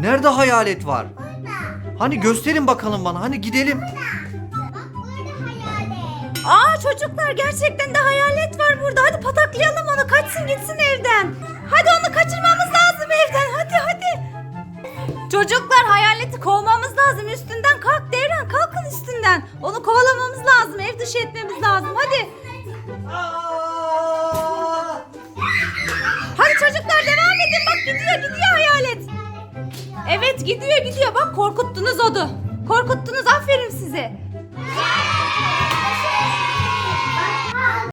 Nerede hayalet var? Burada. Hani gösterin bakalım bana. Hani gidelim. Burada. Aa çocuklar gerçekten de hayalet var burada. Hadi pataklayalım onu. Kaçsın gitsin evden. Hadi Çocuklar hayaleti kovmamız lazım. Üstünden kalk Devran kalkın üstünden. Onu kovalamamız lazım. Ev dışı etmemiz lazım. Hadi. Hadi çocuklar devam edin. Bak gidiyor gidiyor hayalet. Evet gidiyor gidiyor. Bak korkuttunuz odu. Korkuttunuz aferin size.